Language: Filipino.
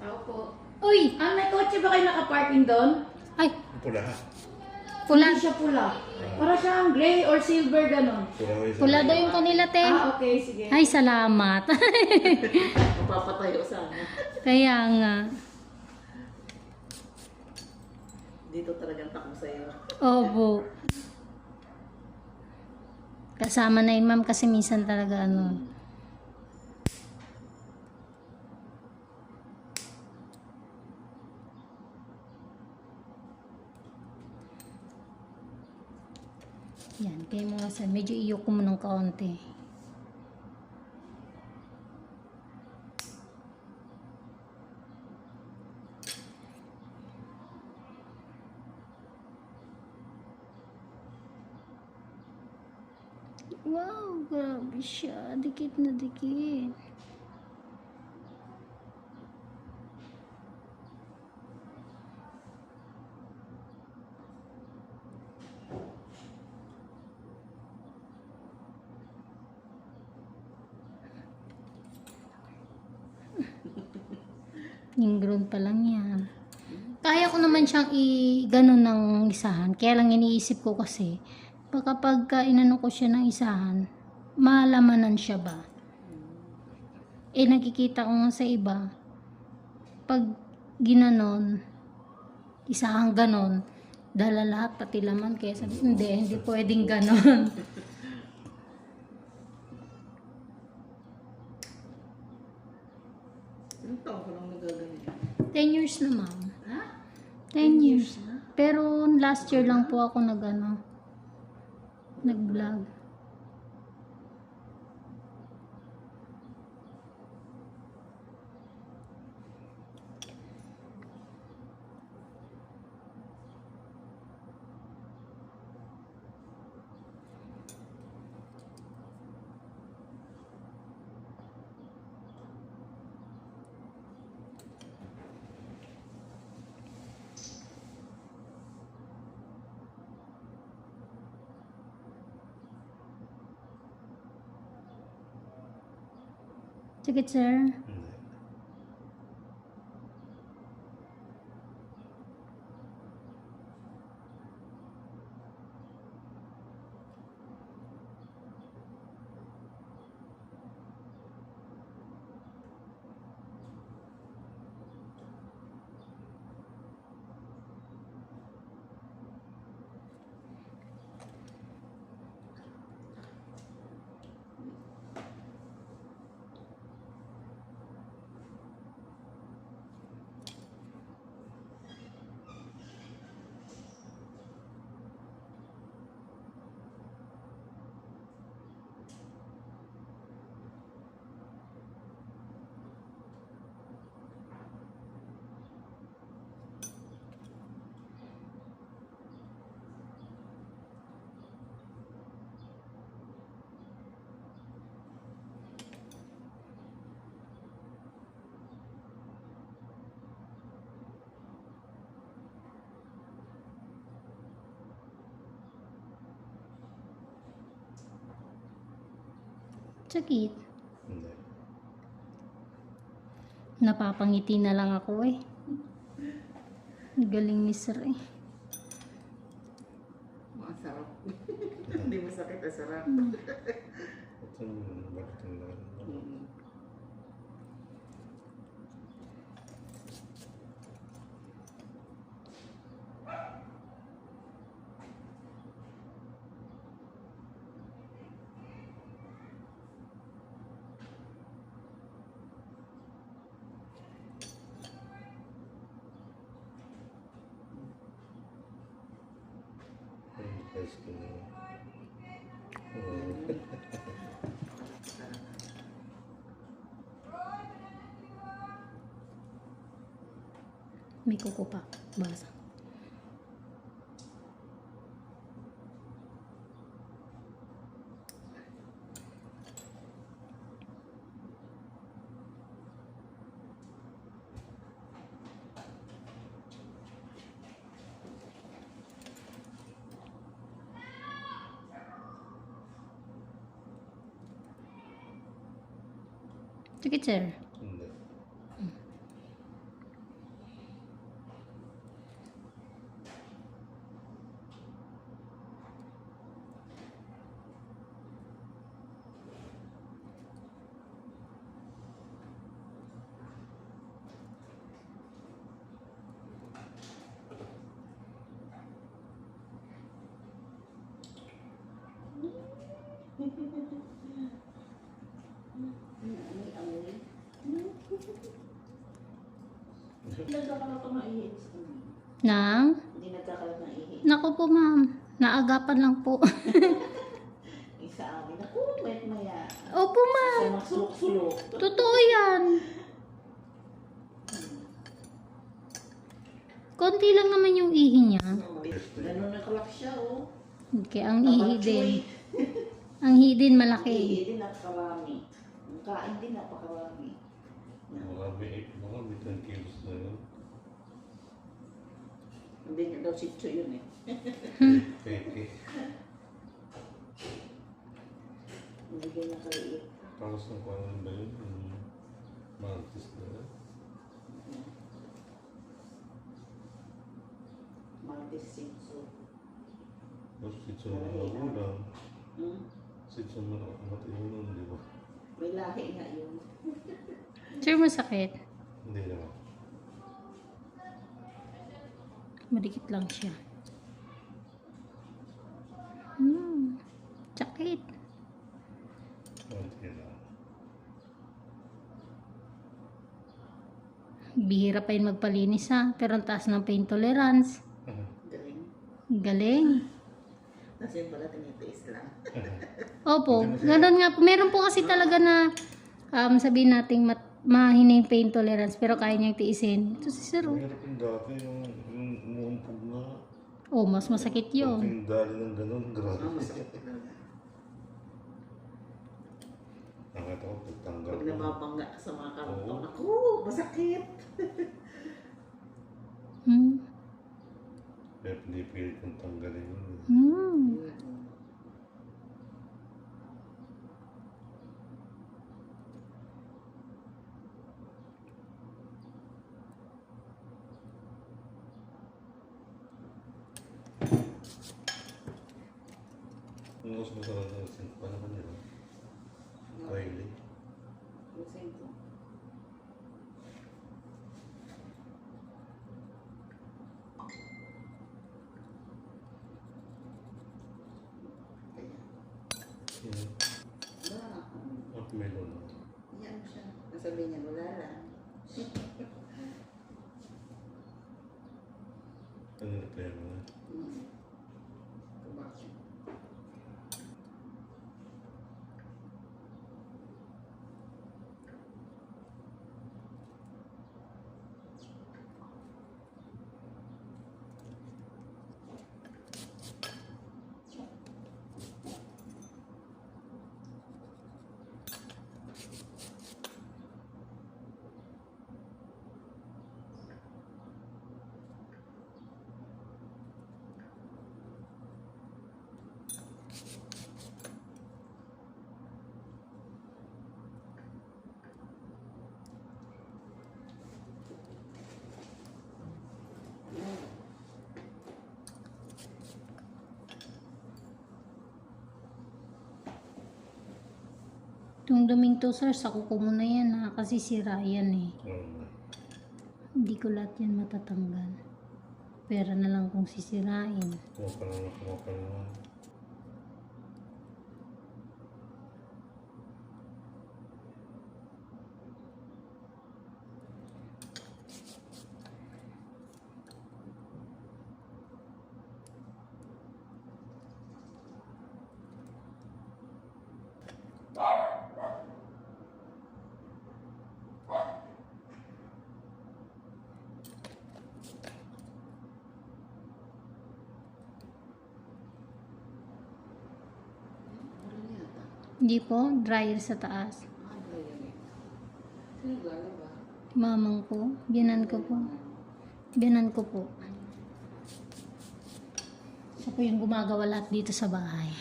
Ako po. Uy! Ah, may kotse ba kayo nakaparking doon? Ay, Pula. pula. Hindi siya pula. Para siyang gray or silver ganon. Pula ko isa. Pula daw yung kanila, te. Ah, okay, sige. Ay, salamat. Papatayo sana. Kaya nga. Dito talagang takbo sa'yo. Opo. Kasama na yun, ma'am, kasi minsan talaga ano. Yan, kaya mga sir, medyo iyok ko mo ng kaunti. Wow, grabe siya. Dikit na dikit. Yung ground pa lang yan. Kaya ko naman siyang i-ganon ng isahan. Kaya lang iniisip ko kasi, baka pagka inano ko siya ng isahan, malamanan siya ba? Eh, nakikita ko nga sa iba, pag ginanon, isahan ganon, dala lahat pati laman. Kaya sabi, hindi, hindi pwedeng ganon. Ilang taon ko lang nagaganyan. 10 years na, ma'am. Ha? 10 years. Pero last year lang po ako nag ano, nag-vlog. Sige, sir. Sakit. Hindi. Napapangiti na lang ako eh. Galing ni sir eh. Masarap. Hindi masakit, masarap. Ito yung bakit yung na yun. Oo. May kuko pa. Basa. Sige, sir. Hindi. Nagkakalat ng ihi. Nang? Hindi nagkakalat ng ihi. Naku po ma'am, naagapan lang po. Isa amin. Naku, may maya. Opo ma'am, Sa totoo yan. Konti lang naman yung ihi niya. Ganun nakalak siya, oh. Kaya ang ihi din. Ang ihi din malaki. Ihi din napakarami. Ang kain din napakarami. Mga may, mga 10 kilos na yun. Hindi niya daw sitso yun eh. Peke. Hindi ganyan kaliit. Tapos ng paano ba yun? Yung mantis na yun. Martes sitso. Tapos sitso na magulang. Hmm? Sitso na matinunan, di ba? May lahi nga yun. Sir, masakit. Hindi naman. Madikit lang siya. Hmm. Sakit. Lang. Bihira pa yun magpalinis ha. Pero ang taas ng pain tolerance. Galing. Galing. Tapos yun pala tinitiis lang. Opo, ganun nga po. Meron po kasi talaga na um, sabihin nating mat mahina yung pain tolerance pero kaya niyang tiisin. Ito si Sir. oh. Dati, yung, yung umuumpog na. Oh, mas masakit yun. Yung dali ng ganun, grabe. Nakita ko, pagtanggal Pag ko. nababangga ka sa mga karton, Oo. ako, masakit. Hmm. Kaya pinipilit kong tanggalin yun. Hmm. Yung mas masarap na sin, paano ba nila? Kylie. Lusin ko. Kaya, Yung wala. at melon. Yan siya. Nasabi niya, wala lang. Ano na kaya mga? Hmm. Kabaki. Itong duming to, sir, sa kuko mo na yan ha. Kasi sira yan eh. Nga. Hindi ko lahat yan matatanggal. Pera na lang kung sisirain. Kuha pa lang, kuha. Hindi po, dryer sa taas. Mamang ko, biyanan ko po. Biyanan ko po. Siya po yung gumagawa lahat dito sa bahay.